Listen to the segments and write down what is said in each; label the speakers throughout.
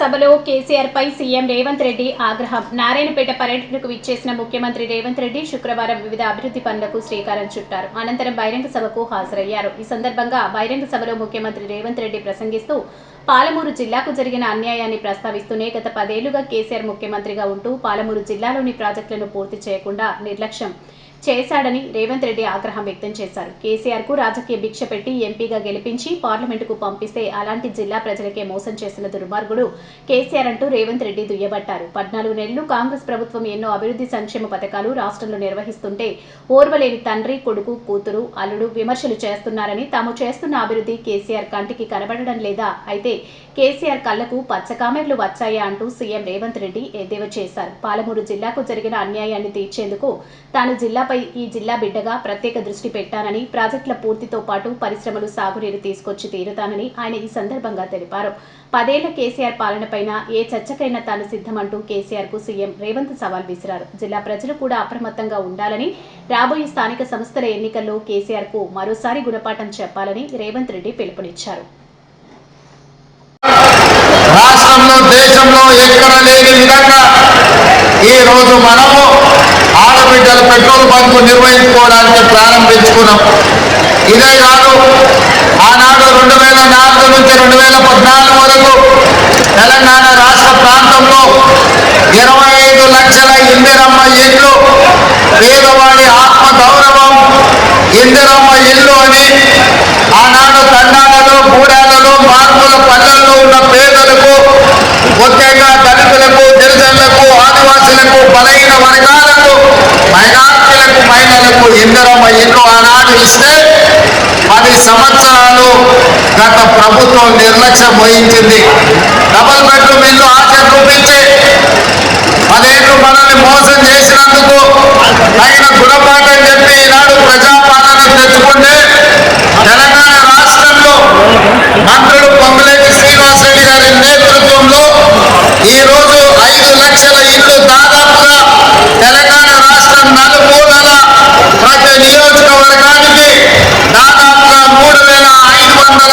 Speaker 1: సభలో కేసీఆర్ పై సీఎం రేవంత్ రెడ్డి ఆగ్రహం. నారాయణపేట పర్యటనకు విచ్చేసిన ముఖ్యమంత్రి రేవంత్ రెడ్డి శుక్రవారం వివిధ అభివృద్ధి పనులకు శ్రీకారం చుట్టారు. అనంతరం బహిరంగ సభకు హాజరయ్యారు. ఈ సందర్భంగా బహిరంగ సభలో ముఖ్యమంత్రి రేవంత్ రెడ్డి ప్రసంగిస్తూ పాలమూరు జిల్లాకు జరిగిన అన్యాయాన్ని ప్రస్తావిస్తూనే గత పదేళ్ళుగా కేసీఆర్ ముఖ్యమంత్రిగా ఉంటూ పాలమూరు జిల్లాలోని ప్రాజెక్టులను పూర్తి చేయకుండా నిర్లక్ష్యం చేశాడని రేవంత్ రెడ్డి ఆగ్రహం వ్యక్తం చేశారు. కేసీఆర్కు రాజకీయ భిక్ష పెట్టి ఎంపీగా గెలిపించి పార్లమెంటుకు పంపిస్తే అలాంటి జిల్లా ప్రజలకే మోసం చేసిన దుర్మార్గుడు కేసీఆర్ అంటూ రేవంత్ రెడ్డి దుయ్యబట్టారు. పద్నాలుగు నెలలు కాంగ్రెస్ ప్రభుత్వం ఎన్నో అభివృద్ధి సంక్షేమ పథకాలు రాష్ట్రంలో నిర్వహిస్తుంటే ఓర్వలేని తండ్రి కొడుకు కూతురు అల్లుడు విమర్శలు చేస్తున్నారని తాము చేస్తున్న అభివృద్ధి కేసీఆర్ కంటికి కనబడడం లేదా? అయితే కేసీఆర్ కళ్ళకు పచ్చకామెర్లు వచ్చాయా అంటూ సీఎం రేవంత్ రెడ్డి ఎద్దేవా చేశారు. పాలమూరు జిల్లాకు జరిగిన అన్యాయాన్ని తీర్చేందుకు తాను జిల్లా జిల్లాపై ఈ జిల్లా బిడ్డగా ప్రత్యేక దృష్టి పెట్టానని ప్రాజెక్టుల పూర్తితో పాటు పరిశ్రమలు సాగునీరు తీసుకొచ్చి తీరుతానని ఆయన ఈ సందర్భంగా తెలిపారు. పదేళ్ళ కేసీఆర్ పాలనపైన ఏ చర్చకైనా తాను సిద్ధమంటూ కేసీఆర్కు సీఎం రేవంత్ సవాల్ విసిరారు. జిల్లా ప్రజలు కూడా అప్రమత్తంగా ఉండాలని రాబోయే స్థానిక సంస్థల ఎన్నికల్లో కేసీఆర్కు మరోసారి గుణపాఠం చెప్పాలని రేవంత్ రెడ్డి పిలుపునిచ్చారు.
Speaker 2: రాష్ట్రంలో దేశంలో ఎక్కడ లేని విధంగా ఈ రోజు మనము ఆడబిడ్డల పెట్రోల్ బంకు నిర్వహించుకోవడానికి ప్రారంభించుకున్నాం. ఇదే కాదు ఆనాడు రెండు వేల నాలుగు నుంచి రెండు వేల పద్నాలుగు వరకు తెలంగాణ రాష్ట్ర ప్రాంతంలో ఇరవై ఐదు లక్షల ఇందిరమ్మ ఇల్లు పేదవాడి ఆత్మ గౌరవం ఇందిరమ్మ ఇల్లు అని ఆనాడు తండాలలో గూడాలలో మార్పుల పల్లెల్లో ఉన్న పేదలకు ముఖ్యంగా దళితులకు గిరిజనులకు ఆదివాసులకు బలహీన వర్గాలకు మైనార్టీలకు మహిళలకు ఇందిరమ్మ ఇల్లు ఆనాడు ఇస్తే పది సంవత్సరాలు గత ప్రభుత్వం నిర్లక్ష్యం వహించింది. డబల్ బెడ్రూమ్ ఇల్లు ఆశ చూపించి పదేళ్ళు మనల్ని మోసం చేసినందుకు తగిన గుణపాఠం చెప్పి ఈనాడు ప్రజాపాలన తెచ్చుకుంటే తెలంగాణ రాష్ట్రంలో మంత్రులు పొంగులేటి శ్రీనివాసరెడ్డి గారి నేతృత్వంలో ఈ రోజు ఐదు లక్షల ఇల్లు దాదాపుగా తెలంగాణ రాష్ట్రం నలుమూలల ప్రతి నియోజకవర్గానికి దాదాపుగా మూడు వేల ఐదు వందల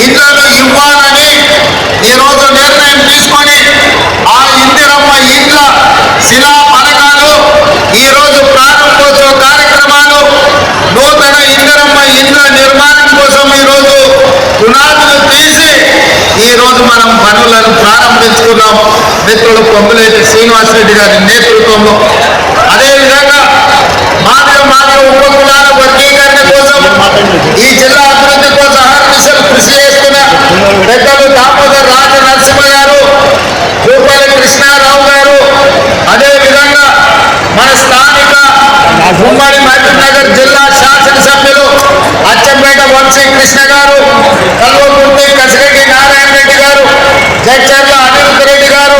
Speaker 2: ఇళ్ళలో ఇవ్వాలని ఈ రోజు నిర్ణయం తీసుకొని ఆ ఇందిరమ్మ ఇండ్ల శిలా పథకాలు ఈరోజు ప్రారంభోత్సవ కార్యక్రమాలు నూతన ఇందిరమ్మ ఇండ్ల నిర్మాణం కోసం ఈరోజు పునాదులు తీసి ఈరోజు మనం పనులను ప్రారంభించుకున్నాం. మిత్రుడు పొంగులేటి శ్రీనివాసరెడ్డి గారి నేతృత్వంలో. అదేవిధంగా మాదిగ మాదిగ ఉపకులాల వర్గీకరణ కోసం ఈ జిల్లా అభివృద్ధి కోసం అహర్నిశలు కృషి చేస్తున్న పెద్దలు దామోదర్ రాజ నరసింహ గారు భూపల్లి కృష్ణారావు గారు అదేవిధంగా మన స్థానిక ఉమ్మడి మహబూబ్నగర్ జిల్లా శాసనసభ్యులు అచ్చంపేట వంశీ కృష్ణ గారు కల్వకుంటి కసిరెడ్డి నారాయణ రెడ్డి గారు జడ్చర్ల అనిరుద్ధ రెడ్డి గారు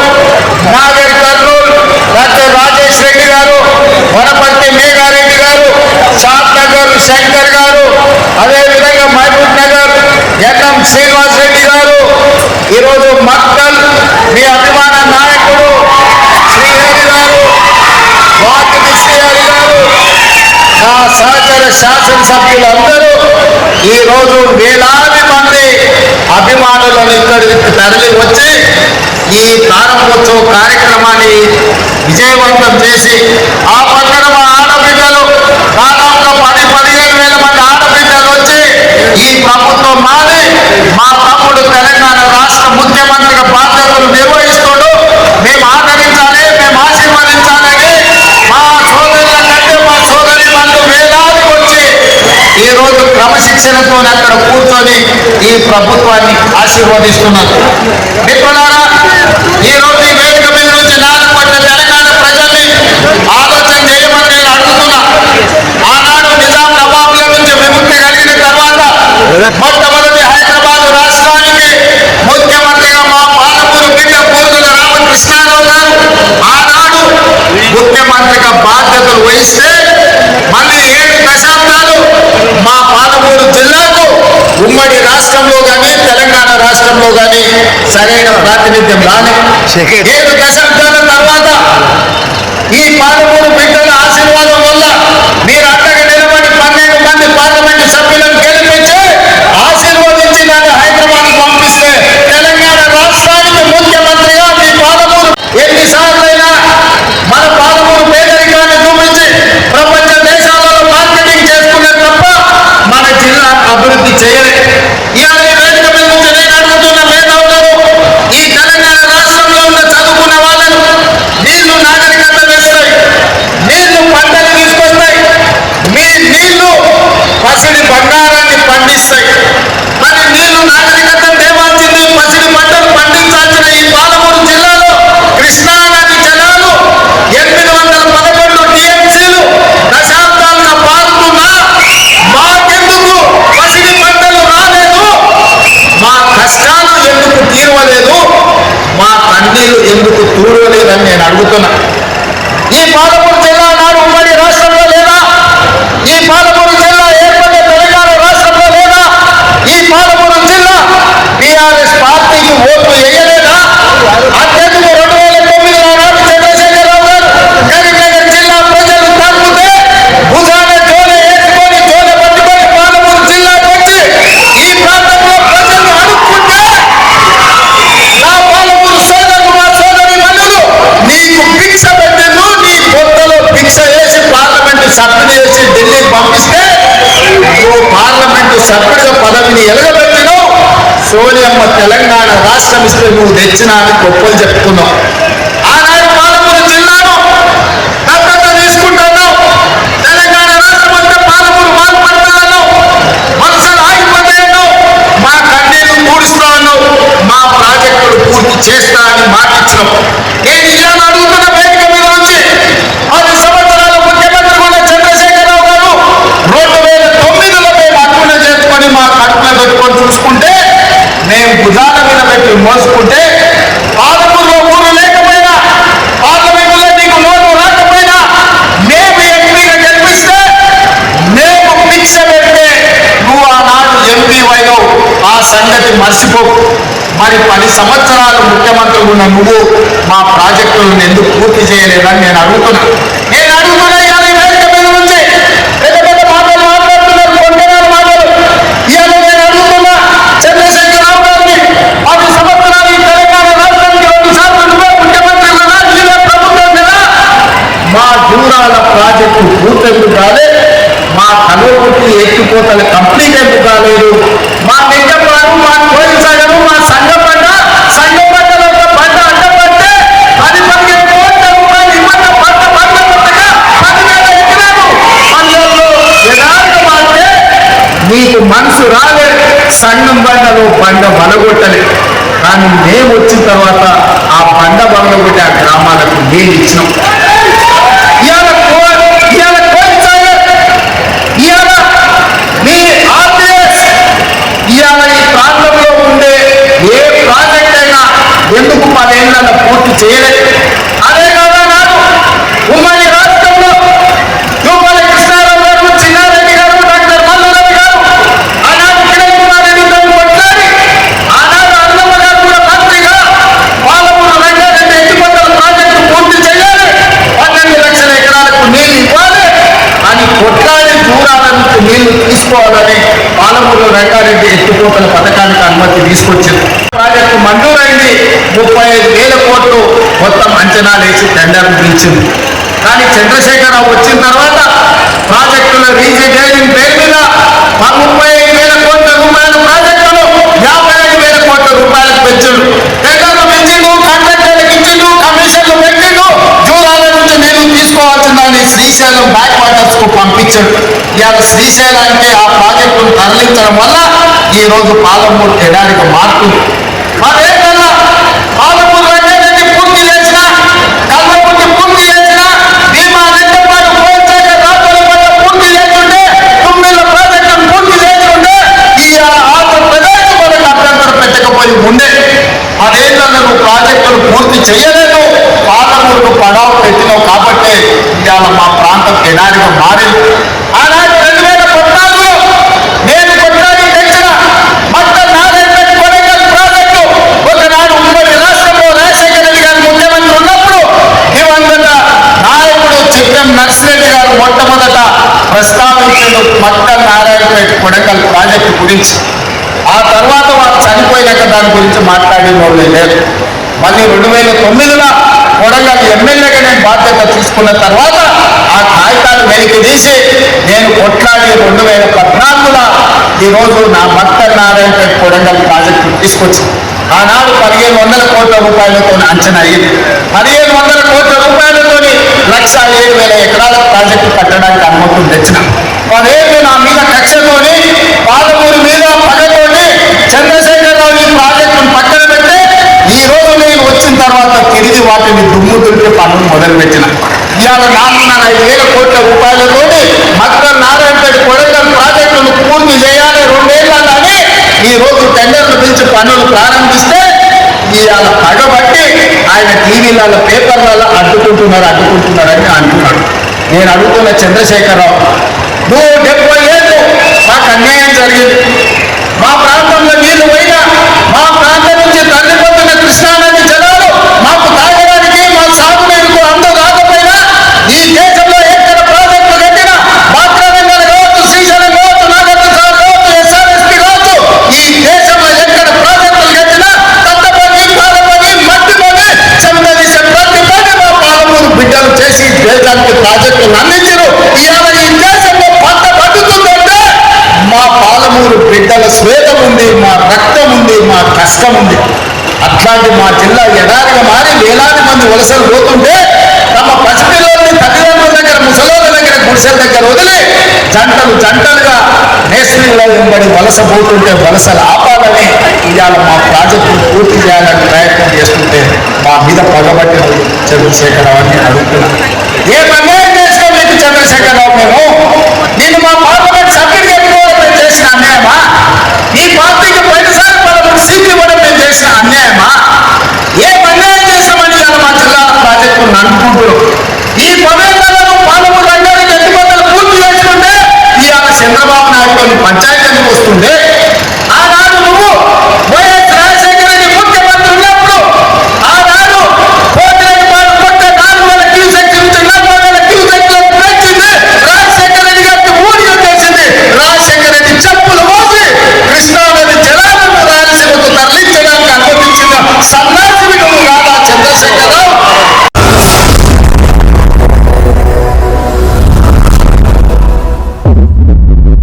Speaker 2: నాగర్ కర్నూలు డాక్టర్ రాజేష్ రెడ్డి గారు వనపర్తి మేఘారెడ్డి గారు షాద్ నగర్ శంకర్ గారు అదేవిధంగా మహబూబ్ నగర్ ఎన్ఎం శ్రీనివాస్ రెడ్డి గారు. ఈరోజు మక్క శాసనసభ్యులందరూ ఈ రోజు వేలాది మంది అభిమానులను ఇక్కడికి తరలి వచ్చి ఈ ప్రారంభోత్సవ కార్యక్రమాన్ని విజయవంతం చేసి ఆ పక్కన మా ఆడబిడ్డలు దాదాపు పది పదిహేను వేల మంది ఆడబిడ్డలు వచ్చి ఈ ప్రభుత్వం మాది మా తమ్ముడు తెలంగాణ రాష్ట్ర ముఖ్యమంత్రిగా బాధ్యతలు నిర్వహిస్తుడు మేము ఆదరించాలి మేము ఆశీర్వదించాలి ఈ రోజు క్రమశిక్షణతో అక్కడ కూర్చొని ఈ ప్రభుత్వాన్ని ఆశీర్వదిస్తున్నారు. మిత్రులారా ఈ రోజు ఈ వేదిక మీద నుంచి నాలుగు పట్ల తెలంగాణ ప్రజల్ని ఆలోచన చేయమని నేను అడుగుతున్నా. ఆనాడు నిజాం నవాబుల నుంచి విముక్తి కలిగిన తర్వాత మొట్టమొదటి హైదరాబాద్ రాష్ట్రానికి ముఖ్యమంత్రిగా మా పాలమూరు బిడ్డ పూర్తుల రామకృష్ణారావు గారు ఆనాడు ముఖ్యమంత్రిగా బాధ్యతలు వహిస్తే ఉమ్మడి రాష్ట్రంలో కానీ తెలంగాణ రాష్ట్రంలో కానీ సరైన ప్రాతినిధ్యం రాని ఏడు దశాబ్దాల తర్వాత ఈ పాలమూరు బిడ్డల ఆశీర్వాదం వల్ల మా ఎందుకు తూడలేదని నేను అడుగుతున్నా. ఈ పాలమూరు జిల్లా నాడు ఉమ్మడి రాష్ట్రంలో లేదా? ఈ పాలమూరు జిల్లా ఏర్పడే తెలంగాణ రాష్ట్రంలో లేదా? ఈ పాలమూరు జిల్లా టిఆర్ఎస్ పార్టీకి ఓట్లు వేయలేదా? సోనియమ్మ తెలంగాణ రాష్ట్రం ఇస్తే నువ్వు తెచ్చిన అని గొప్పలు చెప్పుకున్నావు ఆనాడు పాలమూరు జిల్లాను దత్తత తీసుకుంటున్నావు తెలంగాణ రాష్ట్రం అంతా పాలమూరు బాధపడుతున్నావు వలసలు ఆగిపోతాయన్నావు మా కన్నీళ్ళు పూడుస్తా ఉన్నావు మా ప్రాజెక్టులు పూర్తి చేస్తా అని మాటిచ్చినావు నేను ఇవాళ అడుగుతున్న వేదిక మీద నుంచి పది సంవత్సరాల ముఖ్యమంత్రి ఉన్న చంద్రశేఖరరావు గారు రెండు వేల తొమ్మిదిలో మేము అక్కున చేసుకొని మా కట్టున పెట్టుకొని చూసుకుంటే మేము భుజాల మీద పెట్టి మోసుకుంటే పాలమూరులో ఊరు లేకపోయినా పార్లమెంటులో నీకు నోటు రాకపోయినా మేము ఎంపీగా గెలిపిస్తే మేము భిక్ష పెడితే నువ్వు ఆనాడు ఎంపీ వైనవు ఆ సంగతి మర్చిపోకు. మరి పది సంవత్సరాలు ముఖ్యమంత్రి ఉన్న నువ్వు మా ప్రాజెక్టులను ఎందుకు పూర్తి చేయలేదని నేను అడుగుతున్నా. అసలు కంప్లీట్ ఎందుకు కాలేదు? మా నిజపాడు మా కోయిల్ సాగరు మా సంఘ సంగపడ్డ సంఘ ఒక పంట అడ్డపడితే పది పదిహేను కోట్ల రూపాయలు ఇవ్వక పంట పంట పంటగా పదివేల ఎకరాలు. పల్లెల్లో యథార్థ మారితే నీకు మనసు రాలే సంఘం బండలో బండ బలగొట్టలే కానీ మేము వచ్చిన తర్వాత ఆ బండ బలగొట్టే ఆ గ్రామాలకు మేము ఇచ్చినాం ఇవాళ కో- ఇవాళ కోయిల్ ఇవాళ మీ ఆర్టీఎస్ ఇవాళ ఈ ప్రాంతంలో ఉండే ఏ ప్రాజెక్ట్ అయినా ఎందుకు పదేళ్ళ పూర్తి చేయలేదు అదే కాదా నాకు ఉమ్మడి రాష్ట్రంలో జూపల్లి కృష్ణారావు గారు చిన్నారెడ్డి గారు డాక్టర్ మల్లారెడ్డి గారు ఆనాడు కిరణ్ కుమార్ రెడ్డితో కొట్లాడి ఆనాడు అన్నమ్మ గారు కూడా మంత్రిగా పాలమూరు రంగారెడ్డి ఎత్తిపోతల ప్రాజెక్టు పూర్తి చేయాలి. పన్నెండు లక్షల ఎకరాలకు నీళ్ళు ఇవ్వాలి. అని కొట్లాడి దూరాలకు నీళ్ళు తీసుకోవాలని పాలమూరు రంగారెడ్డి ఎత్తిపోతల పథకానికి అనుమతి తీసుకొచ్చింది. ప్రాజెక్టు మంజూరైంది. ముప్పై ఐదు వేల కోట్లు మొత్తం అంచనాలు వేసి టెండర్ పిలిచింది. కానీ చంద్రశేఖరరావు వచ్చిన తర్వాత ప్రాజెక్టుల రీజైనింగ్ పేరు మీద ముప్పై ఐదు వేల కోట్ల రూపాయల ప్రాజెక్టులు యాభై ఐదు వేల కోట్ల రూపాయలకు పెంచుడు టెండర్లు పెంచిండు కాంట్రాక్టర్లకు ఇచ్చిండు కమిషన్లు పెట్టిండు జూరాల నుంచి నీళ్ళు తీసుకోవాల్సిందని శ్రీశైలం బ్యాక్ కు పంపించాడు. ఇవాళ శ్రీశైలానికి ఆ ప్రాజెక్టును తరలించడం వల్ల ఈ రోజు పాలమూరు ఎడారికి మారుతుంది మరేకల్లా పాలమూరు రంగారెడ్డి పూర్తి చేసిన కల్వకుర్తి పూర్తి చేసిన భీమా రెడ్డపాడు పోల్చేక రాజులపట్ల పూర్తి చేస్తుంటే తుమ్మిళ్ళ ప్రాజెక్టును పూర్తి చేస్తుంటే ఈ ఆంధ్రప్రదేశ్ మనకు అభ్యంతరం పెట్టకపోయి ఉండే. పదేళ్ళలో నువ్వు ప్రాజెక్టులు పూర్తి చేయలేదు. పాలమూరుకు పడావు పెట్టినావు కాబట్టి ఇవాళ మా ప్రాంతం ఎడారిగా మారింది. ఆనాడు రెండు వేల పద్నాలుగులో నేను కొట్లాడి తెచ్చిన మొత్తం నారాయణపేట కొడంగల్ ప్రాజెక్టు ఒకనాడు ఉమ్మడి రాష్ట్రంలో రాజశేఖర రెడ్డి గారు ముఖ్యమంత్రి ఉన్నప్పుడు దివంగత నాయకుడు చిత్రం నర్సిరెడ్డి గారు మొట్టమొదట ప్రస్తావించిన మట్ట నారాయణపేట కొడంగల్ ప్రాజెక్టు గురించి. ఆ తర్వాత వారు చనిపోయినాక దాని గురించి మాట్లాడిన వాళ్ళు లేదు మళ్ళీ రెండు వేల తొమ్మిదిలో కొడంగల్ ఎమ్మెల్యేగా నేను బాధ్యత తీసుకున్న తర్వాత ఆ కాగితాలు వెలికి తీసి నేను కొట్లాడి రెండు వేల పద్నాలుగులో ఈరోజు నా భక్త నారాయణ కొడంగల్ ప్రాజెక్టు తీసుకొచ్చాను ఆనాడు పదిహేను వందల కోట్ల రూపాయలతో అంచనా అయ్యింది. పదిహేను వందల కోట్ల రూపాయలతో లక్ష ఏడు వేల ఎకరాల ప్రాజెక్టు కట్టడానికి అనుమతులు తెచ్చిన. పదేళ్ళు నా మీద కక్షతోని పాలమూరు మీద పగతోటి చంద్రశేఖరరావు ఈ ప్రాజెక్టును పక్కన పెట్టి ఈ రోజు నేను వచ్చిన తర్వాత తిరిగి వాటిని దుమ్ము దులిపే పనులు మొదలుపెట్టిన. ఇవాళ నాలుగున్నర ఐదు వేల కోట్ల రూపాయలతో మక్కల్ నారాయణపేట కొడంగల్ ప్రాజెక్టును పూర్తి చేయాలి రెండేళ్ళని ఈ రోజు టెండర్లు పిలిచి పనులు ప్రారంభిస్తే ఇవాళ పగబట్టి ఆయన టీవీలలో పేపర్లలో అడ్డుకుంటున్నారు అడ్డుకుంటున్నారని అంటున్నాడు. నేను అడుగుతున్న చంద్రశేఖరరావు నువ్వు డెబ్బై ఏళ్ళు మాకు అన్యాయం జరిగింది. మా ప్రాంతంలో నీళ్ళు పోయినా నష్టం ఉంది. అట్లాంటి మా జిల్లా ఎడారిగా మారి వేలాది మంది వలసలు పోతుంటే తమ పసిపిల్లల్ని తల్లిదండ్రుల దగ్గర ముసలోళ్ళ దగ్గర గుడిసెల దగ్గర వదిలి జంటలు జంటలుగా నేషనల్ వెంబడి వలస పోతుంటే వలసలు ఆపాలని ఇవాళ మా ప్రాజెక్టును పూర్తి చేయాలని ప్రయత్నం చేస్తుంటే మా మీద పగబట్టిన చంద్రశేఖరరావు అని అడుగుతున్నాను. ఏమన్నా